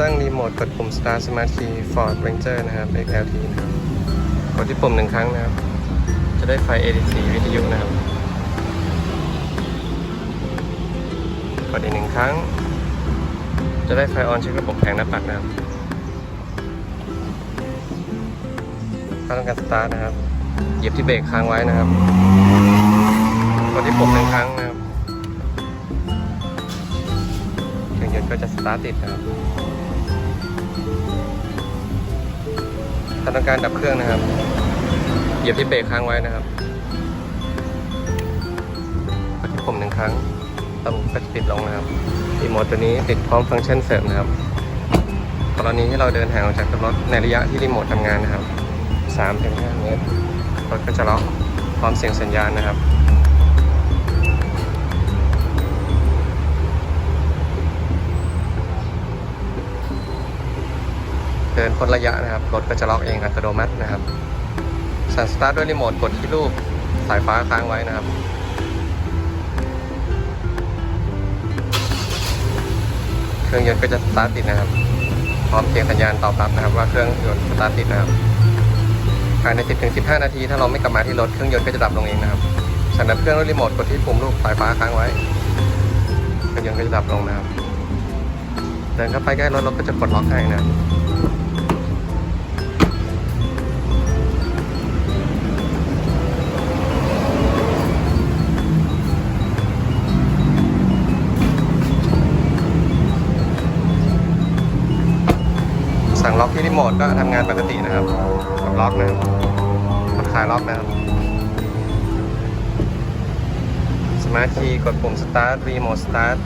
ตั้งรีโมทกดปุ่ม Start Smart Key Ford Ranger นะครับ XLT นะครับ กดที่ปุ่มหนึ่งครั้งนะครับ จะได้ไฟ ADC วิทยุนะครับ กดอีกหนึ่งครั้ง จะได้ไฟออนเช็คระบบแผงหน้าปัดนะครับถ้าต้องการสตาร์ทนะครับ เหยียบที่เบรกค้างไว้นะครับ กดที่ปุ่มหนึ่งครั้งนะครับเครื่องยนต์ก็จะสตาร์ทติดนะครับ ถ้าต้องการดับเครื่องนะครับ เหยียบที่เบรกค้างไว้นะครับกดที่ปุ่มหนึ่งครั้งระบบก็จะติดลงนะครับรีโมทตัวนี้ติดพร้อมฟังก์ชันเสริมนะครับกรณีที่เราเดินห่างออกจากตัวรถในระยะที่รีโมททำงานนะครับ3-5เมตรรถก็จะล็อกพร้อมเสียงสัญญาณนะครับ เดินพ้นระยะนะครับ รถก็จะล็อกเองอัตโนมัตินะครับ สั่งสตาร์ทด้วยรีโมทกดที่รูปสายฟ้าค้างไว้นะครับ เครื่องยนต์ก็จะสตาร์ทติดนะครับ พร้อมเสียงสัญญาณตอบรับนะครับ ว่าเครื่องยนต์สตาร์ทติดนะครับ ภายใน 10-15 นาที ถ้าเราไม่กลับมาที่รถเครื่องยนต์ก็จะดับลงเองนะครับสั่งดับเครื่องด้วยรีโมทกดที่ปุ่มรูปสายฟ้าค้างไว้เครื่องยนต์ก็จะดับลงนะครับ เดินเข้าไปใกล้รถรถก็จะปลดล็อกให้นะครับ สั่งล็อกที่รีโมทก็ทำงานปกตินะครับกดล็อกนะครับกดคลายล็อกนะครับสมาร์ทคีย์กดปุ่มสตาร์ทรีโมทสตาร์ท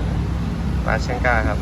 ปาชังกาครับ